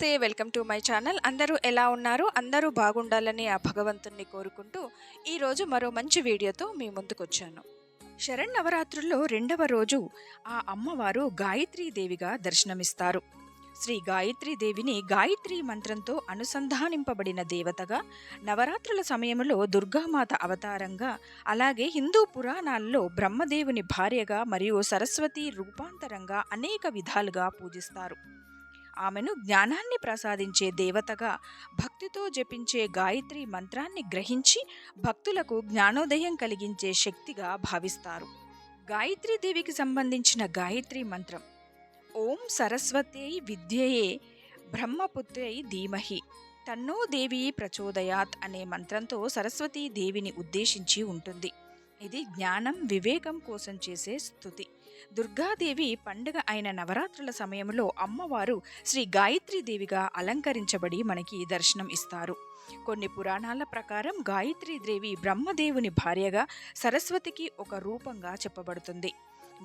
నమస్తే welcome to my channel. అందరూ ఎలా ఉన్నారు? అందరూ బాగుండాలని ఆ భగవంతుణ్ణి కోరుకుంటూ ఈరోజు మరో మంచి వీడియోతో మీ ముందుకు వచ్చాను నవరాత్రుల్లో రెండవ రోజు ఆ అమ్మవారు గాయత్రీదేవిగా దర్శనమిస్తారు. శ్రీ గాయత్రీదేవిని గాయత్రి మంత్రంతో అనుసంధానింపబడిన దేవతగా నవరాత్రుల సమయంలో దుర్గామాత అవతారంగా అలాగే హిందూ పురాణాల్లో బ్రహ్మదేవుని భార్యగా మరియు సరస్వతి రూపాంతరంగా అనేక విధాలుగా పూజిస్తారు. ఆమెను జ్ఞానాన్ని ప్రసాదించే దేవతగా భక్తితో జపించే గాయత్రి మంత్రాన్ని గ్రహించి భక్తులకు జ్ఞానోదయం కలిగించే శక్తిగా భావిస్తారు. గాయత్రీదేవికి సంబంధించిన గాయత్రి మంత్రం ఓం సరస్వత్యై విద్యయే బ్రహ్మపుత్రై ధీమహి తన్నో దేవి ప్రచోదయాత్ అనే మంత్రంతో సరస్వతీ దేవిని ఉద్దేశించి ఉంటుంది. ఇది జ్ఞానం వివేకం కోసం చేసే స్థుతి దుర్గాదేవి పండుగ అయిన నవరాత్రుల సమయంలో అమ్మవారు శ్రీ గాయత్రీదేవిగా అలంకరించబడి మనకి దర్శనం ఇస్తారు. కొన్ని పురాణాల ప్రకారం గాయత్రీదేవి బ్రహ్మదేవుని భార్యగా సరస్వతికి ఒక రూపంగా చెప్పబడుతుంది.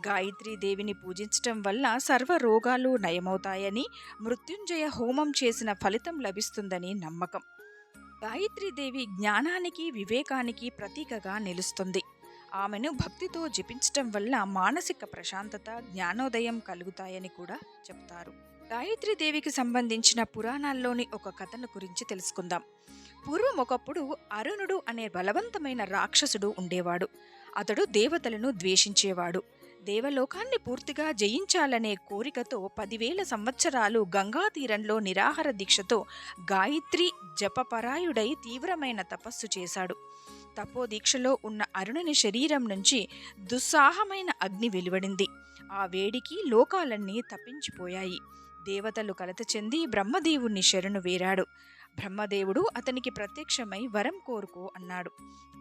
గాయత్రీదేవిని పూజించటం వల్ల సర్వ రోగాలు నయమవుతాయని మృత్యుంజయ హోమం చేసిన ఫలితం లభిస్తుందని నమ్మకం. గాయత్రీదేవి జ్ఞానానికి వివేకానికి ప్రతీకగా నిలుస్తుంది. ఆమెను భక్తితో జపించటం వల్ల మానసిక ప్రశాంతత జ్ఞానోదయం కలుగుతాయని కూడా చెప్తారు. గాయత్రీదేవికి సంబంధించిన పురాణాల్లోని ఒక కథను గురించి తెలుసుకుందాం. పూర్వం ఒకప్పుడు అరుణుడు అనే బలవంతమైన రాక్షసుడు ఉండేవాడు. అతడు దేవతలను ద్వేషించేవాడు. దేవలోకాన్ని పూర్తిగా జయించాలనే కోరికతో పదివేల సంవత్సరాలు గంగా తీరంలో నిరాహార దీక్షతో గాయత్రి జపపరాయుడై తీవ్రమైన తపస్సు చేశాడు. తపోదీక్షలో ఉన్న అరుణుని శరీరం నుంచి దుస్సాహమైన అగ్ని వెలువడింది. ఆ వేడికి లోకాలన్నీ తప్పించిపోయాయి. దేవతలు కలత చెంది బ్రహ్మదేవుణ్ణి శరణు వేరాడు. బ్రహ్మదేవుడు అతనికి ప్రత్యక్షమై వరం కోరుకో అన్నాడు.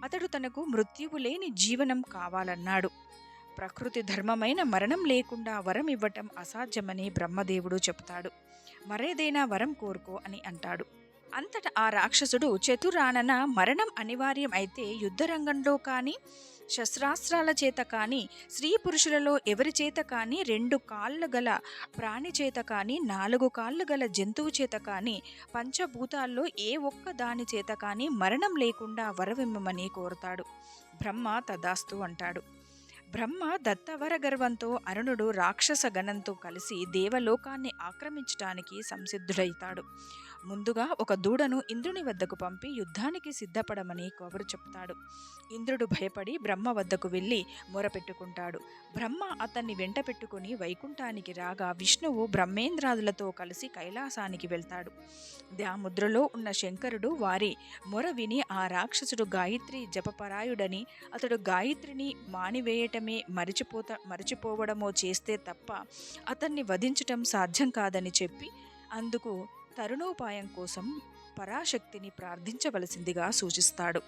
అతడు తనకు మృత్యువు లేని జీవనం కావాలన్నాడు. ప్రకృతి ధర్మమైన మరణం లేకుండా వరం ఇవ్వటం అసాధ్యమని బ్రహ్మదేవుడు చెబుతాడు మరేదైనా వరం కోరుకో అని అంటాడు. అంతట ఆ రాక్షసుడు చతురానన మరణం అనివార్యం అయితే యుద్ధరంగంలో కానీ శస్త్రాస్త్రాల చేత కానీ స్త్రీ పురుషులలో ఎవరి చేత కానీ రెండు కాళ్ళు గల ప్రాణి చేత కానీ నాలుగు కాళ్ళు గల జంతువు చేత కానీ పంచభూతాల్లో ఏ ఒక్క దాని చేత కానీ మరణం లేకుండా వరవిమ్మని కోరుతాడు. బ్రహ్మ తదాస్తు అంటాడు. బ్రహ్మ దత్తవర గర్వంతో అరుణుడు రాక్షస గణంతో కలిసి దేవలోకాన్ని ఆక్రమించడానికి సంసిద్ధుడైతాడు. ముందుగా ఒక దూడను ఇంద్రుని వద్దకు పంపి యుద్ధానికి సిద్ధపడమని కబురు చెప్తాడు. ఇంద్రుడు భయపడి బ్రహ్మ వద్దకు వెళ్ళి మొరపెట్టుకుంటాడు బ్రహ్మ అతన్ని వెంట పెట్టుకుని వైకుంఠానికి రాగా విష్ణువు బ్రహ్మేంద్రాదులతో కలిసి కైలాసానికి వెళ్తాడు. ద్యాముద్రలో ఉన్న శంకరుడు వారి మొర విని ఆ రాక్షసుడు గాయత్రి జపపరాయుడని అతడు గాయత్రిని మానివేయటమే మరిచిపోత మరిచిపోవడమో చేస్తే తప్ప అతన్ని వధించటం సాధ్యం కాదని చెప్పి అందుకు తరుణోపాయం కోసం పరాశక్తిని ప్రార్థించవలసిందిగా సూచిస్తాడు.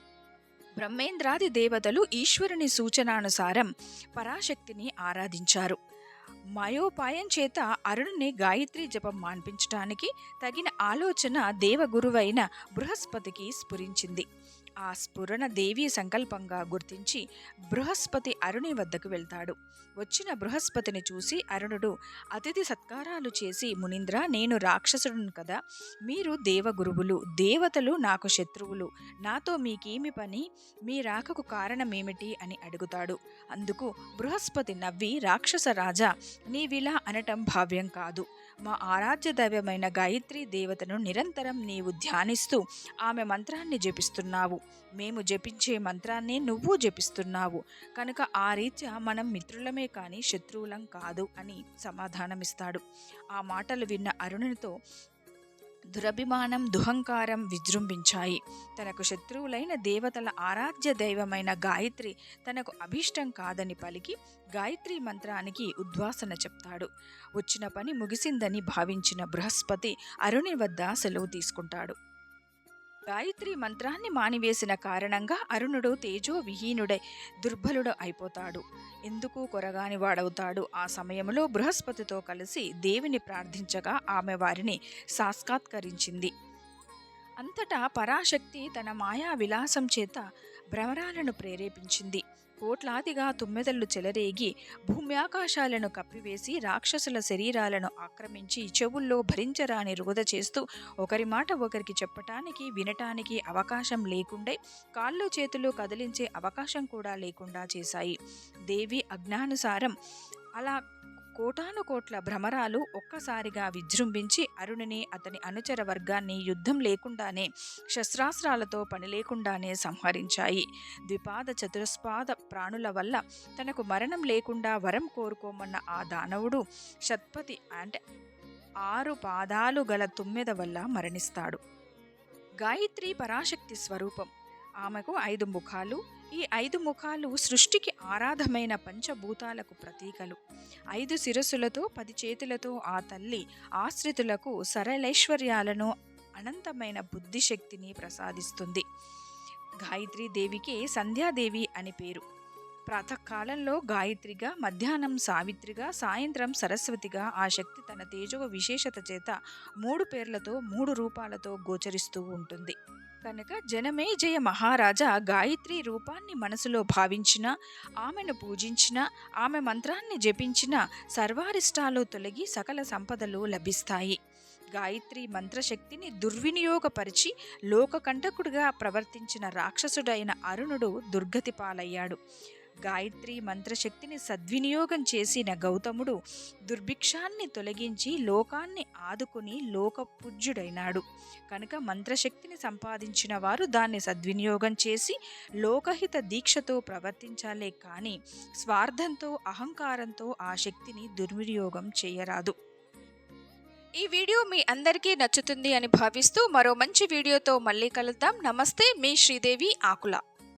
బ్రహ్మేంద్రాది దేవతలు ఈశ్వరుని సూచనానుసారం పరాశక్తిని ఆరాధించారు. మయోపాయం చేత అరుణుని గాయత్రి జపం మాన్పించటానికి తగిన ఆలోచన దేవగురువైన బృహస్పతికి స్ఫురించింది. ఆ స్ఫురణ దేవి సంకల్పంగా గుర్తించి బృహస్పతి అరుణి వద్దకు వెళ్తాడు. వచ్చిన బృహస్పతిని చూసి అరుణుడు అతిథి సత్కారాలు చేసి మునీంద్ర నేను రాక్షసుడును కదా మీరు దేవగురువులు దేవతలు నాకు శత్రువులు నాతో మీకేమి పని మీ రాకకు కారణమేమిటి? అని అడుగుతాడు. అందుకు బృహస్పతి నవ్వి రాక్షస రాజా నీవిలా అనటం భావ్యం కాదు. మా ఆరాధ్య దైవమైన గాయత్రి దేవతను నిరంతరం నీవు ధ్యానిస్తూ ఆమె మంత్రాన్ని జపిస్తున్నావు. మేము జపించే మంత్రాన్ని నువ్వు జపిస్తున్నావు. కనుక ఆ రీత్యా మనం మిత్రులమే కానీ శత్రువులం కాదు అని సమాధానమిస్తాడు. ఆ మాటలు విన్న అరుణునితో దురభిమానం దుహంకారం విజృంభించాయి. తనకు శత్రువులైన దేవతల ఆరాధ్య దైవమైన గాయత్రి తనకు అభీష్టం కాదని పలికి గాయత్రి మంత్రానికి ఉద్వాసన చెప్తాడు. వచ్చిన పని ముగిసిందని భావించిన బృహస్పతి అరుణి వద్ద సెలవు తీసుకుంటాడు. గాయత్రి మంత్రాన్ని మానివేసిన కారణంగా అరుణుడు తేజో విహీనుడై దుర్బలుడు అయిపోతాడు. ఎందుకు కొరగాని వాడవుతాడు? ఆ సమయంలో బృహస్పతితో కలిసి దేవిని ప్రార్థించగా ఆమె వారిని సాక్షాత్కరించింది. అంతటా పరాశక్తి తన మాయా విలాసం చేత భ్రమరాలను ప్రేరేపించింది. కోట్లాదిగా తుమ్మెదళ్ళు చెలరేగి భూమ్యాకాశాలను కప్పివేసి రాక్షసుల శరీరాలను ఆక్రమించి చెవుల్లో భరించరాని రుగద చేస్తూ ఒకరి మాట ఒకరికి చెప్పటానికి వినటానికి అవకాశం లేకుండే కాళ్ళు చేతులు కదిలించే అవకాశం కూడా లేకుండా చేశాయి. దేవి అజ్ఞానుసారం అలా కోటాను కోట్ల భ్రమరాలు ఒక్కసారిగా విజృంభించి అరుణిని అతని అనుచర వర్గాన్ని యుద్ధం లేకుండానే శస్త్రాస్త్రాలతో పని లేకుండానే సంహరించాయి. ద్విపాద చతురస్పాద ప్రాణుల వల్ల తనకు మరణం లేకుండా వరం కోరుకోమన్న ఆ దానవుడు షత్పతి అంటే ఆరు పాదాలు గల తుమ్మెద వల్ల మరణిస్తాడు. గాయత్రి పరాశక్తి స్వరూపం. ఆమెకు ఐదు ముఖాలు ఈ ఐదు ముఖాలు సృష్టికి ఆరాధమైన పంచభూతాలకు ప్రతీకలు. ఐదు శిరస్సులతో పది చేతులతో ఆ తల్లి ఆశ్రితులకు సరళైశ్వర్యాలను అనంతమైన బుద్ధిశక్తిని ప్రసాదిస్తుంది. గాయత్రీ దేవికి సంధ్యాదేవి అని పేరు. ప్రాతకాలంలో గాయత్రిగా మధ్యాహ్నం సావిత్రిగా సాయంత్రం సరస్వతిగా ఆ శక్తి తన తేజో విశేషత చేత మూడు పేర్లతో మూడు రూపాలతో గోచరిస్తూ ఉంటుంది. కనుక జనమే జయ మహారాజా గాయత్రి రూపాన్ని మనసులో భావించిన ఆమెను పూజించిన ఆమె మంత్రాన్ని జపించిన సర్వారిష్టాలు తొలగి సకల సంపదలు లభిస్తాయి. గాయత్రి మంత్రశక్తిని దుర్వినియోగపరిచి లోకకంటకుడిగా ప్రవర్తించిన రాక్షసుడైన అరుణుడు దుర్గతి పాలయ్యాడు గాయత్రి మంత్రశక్తిని సద్వినియోగం చేసిన గౌతముడు దుర్భిక్షాన్ని తొలగించి లోకాన్ని ఆదుకుని లోకపూజ్యుడైనాడు. కనుక మంత్రశక్తిని సంపాదించిన వారు దాన్ని సద్వినియోగం చేసి లోకహిత దీక్షతో ప్రవర్తించాలే కానీ స్వార్థంతో అహంకారంతో ఆ శక్తిని దుర్వినియోగం చేయరాదు. ఈ వీడియో మీ అందరికీ నచ్చుతుంది అని భావిస్తూ మరో మంచి వీడియోతో మళ్ళీ కలుద్దాం. నమస్తే మీ శ్రీదేవి ఆకుల.